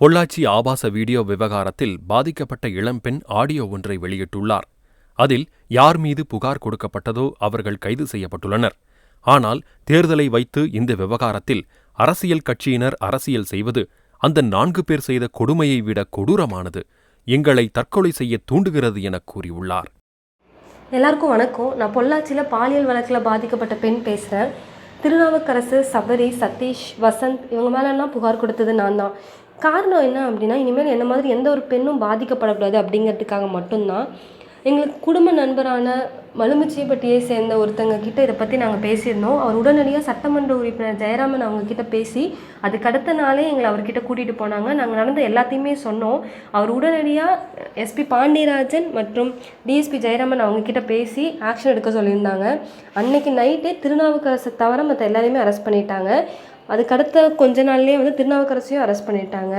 பொள்ளாச்சி ஆபாச வீடியோ விவகாரத்தில் பாதிக்கப்பட்ட இளம்பெண் ஆடியோ ஒன்றை வெளியிட்டுள்ளார். அதில் யார் மீது புகார் கொடுக்கப்பட்டதோ அவர்கள் கைது செய்யப்பட்டுள்ளனர். ஆனால் தேர்தலை வைத்து இந்த விவகாரத்தில் அரசியல் கட்சியினர் அரசியல் செய்வது அந்த நான்கு பேர் செய்த கொடுமையை விட கொடூரமானது. எங்களை தற்கொலை செய்ய தூண்டுகிறது என கூறியுள்ளார். எல்லாருக்கும் வணக்கம். நான் பொள்ளாச்சியில் பாலியல் வழக்கில் பாதிக்கப்பட்ட பெண் பேசுகிறேன் திருநாவுக்கரசு சபரி சதீஷ் வசந்த் இவங்க மேலெல்லாம் புகார் கொடுத்தது நான் தான் காரணம் என்ன அப்படின்னா இனிமேல் என்ன மாதிரி எந்த ஒரு பெண்ணும் பாதிக்கப்படக்கூடாது அப்படிங்கிறதுக்காக மட்டும்தான் எங்களுக்கு குடும்ப நண்பரான மலுமிச்சிப்பட்டியை சேர்ந்த ஒருத்தங்க கிட்ட இதை பற்றி நாங்கள் பேசியிருந்தோம். அவர் உடனடியாக சட்டமன்ற உறுப்பினர் ஜெயராமன் அவங்க கிட்ட பேசி அதுக்கு அடுத்த நாளே எங்களை அவர்கிட்ட கூட்டிகிட்டு போனாங்க. நாங்கள் நடந்த எல்லாத்தையுமே சொன்னோம். அவர் உடனடியாக எஸ்பி பாண்டியராஜன் மற்றும் டிஎஸ்பி ஜெயராமன் அவங்கக்கிட்ட பேசி ஆக்ஷன் எடுக்க சொல்லியிருந்தாங்க. அன்னைக்கு நைட்டே திருநாவுக்கரசை தவிர மற்ற எல்லாரையுமே அரெஸ்ட் பண்ணிட்டாங்க. அதுக்கடுத்த கொஞ்ச நாள்லேயே வந்து திருநாவுக்கரசையும் அரெஸ்ட் பண்ணிட்டாங்க.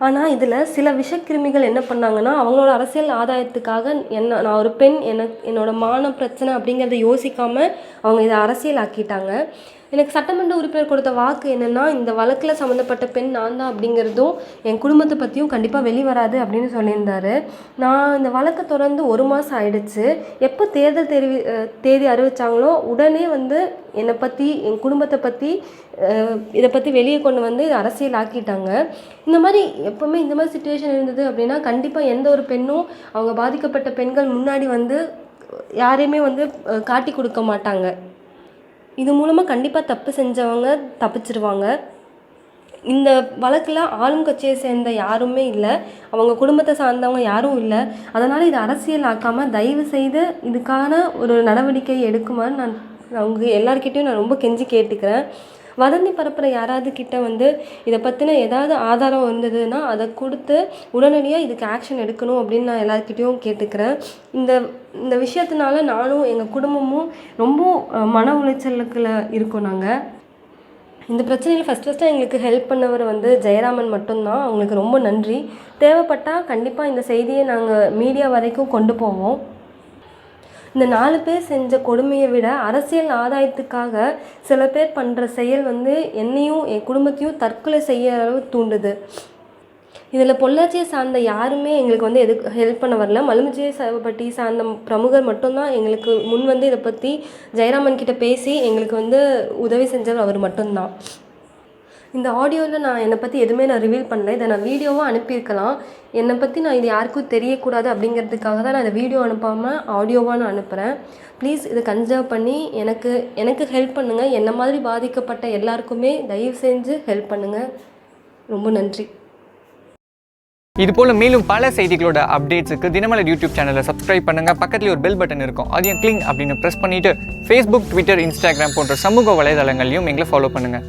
ஆனால் இதில் சில விஷக்கிருமிகள் என்ன பண்ணாங்கன்னா அவங்களோட அரசியல் ஆதாயத்துக்காக என்ன நான் ஒரு பெண் எனக்கு என்னோட மான பிரச்சனை அப்படிங்கிறத யோசிக்காமல் அவங்க இதை அரசியல் ஆக்கிட்டாங்க எனக்கு சட்டமன்ற உறுப்பினர் கொடுத்த வாக்கு என்னென்னா இந்த வழக்கில் சம்மந்தப்பட்ட பெண் நான் தான் அப்படிங்கிறதும் என் குடும்பத்தை பற்றியும் கண்டிப்பாக வெளிவராது அப்படின்னு சொல்லியிருந்தாரு. நான் இந்த வழக்கை தொடர்ந்து ஒரு மாதம் ஆயிடுச்சு. எப்போ தேர்தல் தெரிவி தேதி அறிவித்தாங்களோ உடனே வந்து என்னை பற்றி என் குடும்பத்தை பற்றி இதை பற்றி வெளியே கொண்டு வந்து இதை அரசியல் ஆக்கிட்டாங்க. இந்த மாதிரி எப்போவுமே இந்த மாதிரி சுச்சுவேஷன் இருந்தது அப்படின்னா கண்டிப்பாக எந்த ஒரு பெண்ணும் அவங்க பாதிக்கப்பட்ட பெண்கள் முன்னாடி வந்து யாரையுமே வந்து காட்டி கொடுக்க மாட்டாங்க. இது மூலமாக கண்டிப்பாக தப்பு செஞ்சவங்க தப்பிச்சிருவாங்க. இந்த வழக்கில் ஆளுங்கட்சியை சேர்ந்த யாருமே இல்லை. அவங்க குடும்பத்தை சார்ந்தவங்க யாரும் இல்லை. அதனால் இது அரசியல் ஆக்காமல் தயவு செய்து இதுக்கான ஒரு நடவடிக்கை எடுக்குமாறு நான் அவங்க எல்லாருக்கிட்டையும் நான் ரொம்ப கெஞ்சி கேட்டுக்கிறேன். வதந்தி பரப்புகிற யாராவது கிட்ட வந்து இதை பற்றின ஏதாவது ஆதாரம் இருந்ததுன்னா அதை கொடுத்து உடனடியாக இதுக்கு ஆக்ஷன் எடுக்கணும் அப்படின்னு நான் எல்லாருக்கிட்டேயும் கேட்டுக்கிறேன். இந்த இந்த விஷயத்தினால நானும் எங்கள் குடும்பமும் ரொம்ப மன உளைச்சலுக்குள்ள இருக்கோம் நாங்கள் இந்த பிரச்சனையில் ஃபஸ்ட் ஃபஸ்ட்டு எங்களுக்கு ஹெல்ப் பண்ணவர் வந்து ஜெயராமன் மட்டும்தான். அவங்களுக்கு ரொம்ப நன்றி. தேவைப்பட்டால் கண்டிப்பாக இந்த செய்தியை நாங்கள் மீடியா வரைக்கும் கொண்டு போவோம். இந்த நாலு பேர் செஞ்ச கொடுமையை விட அரசியல் ஆதாயத்துக்காக சில பேர் பண்ணுற செயல் வந்து என்னையும் என் குடும்பத்தையும் தற்கொலை செய்ய அளவு தூண்டுது. இதில் பொள்ளாச்சியை சார்ந்த யாருமே எங்களுக்கு வந்து எதுக்கு ஹெல்ப் பண்ண வரல. மலுமிச்சியை சேவப்பட்டி சார்ந்த பிரமுகர் மட்டும்தான் எங்களுக்கு முன் வந்து இதை பற்றி ஜெயராமன் கிட்ட பேசி எங்களுக்கு வந்து உதவி செஞ்சவர் அவர் மட்டும்தான். இந்த ஆடியோவில் நான் என்னை பற்றி எதுவுமே நான் ரிவீல் பண்ணல. இதை நான் வீடியோவாக அனுப்பியிருக்கலாம். என்னை பற்றி நான் இது யாருக்கும் தெரியக்கூடாது அப்படிங்கிறதுக்காக தான் நான் இதை வீடியோ அனுப்பாமல் ஆடியோவாக நான் அனுப்புகிறேன் ப்ளீஸ் இதை கன்சர்வ் பண்ணி எனக்கு எனக்கு ஹெல்ப் பண்ணுங்கள் என்ன மாதிரி பாதிக்கப்பட்ட எல்லாருக்குமே தயவு செஞ்சு ஹெல்ப் பண்ணுங்கள் ரொம்ப நன்றி. இதுபோல் மேலும் பல செய்திகளோட அப்டேட்ஸுக்கு தினமலர் யூடியூப் சேனலை சப்ஸ்கிரைப் பண்ணுங்க. பக்கத்தில் ஒரு பெல் பட்டன் இருக்கும். அதையும் கிளிங் அப்படின்னு ப்ரெஸ் பண்ணிவிட்டு ஃபேஸ்புக் ட்விட்டர் இன்ஸ்டாகிராம் போன்ற சமூக வலைதளங்களையும் எங்களை ஃபாலோ பண்ணுங்கள்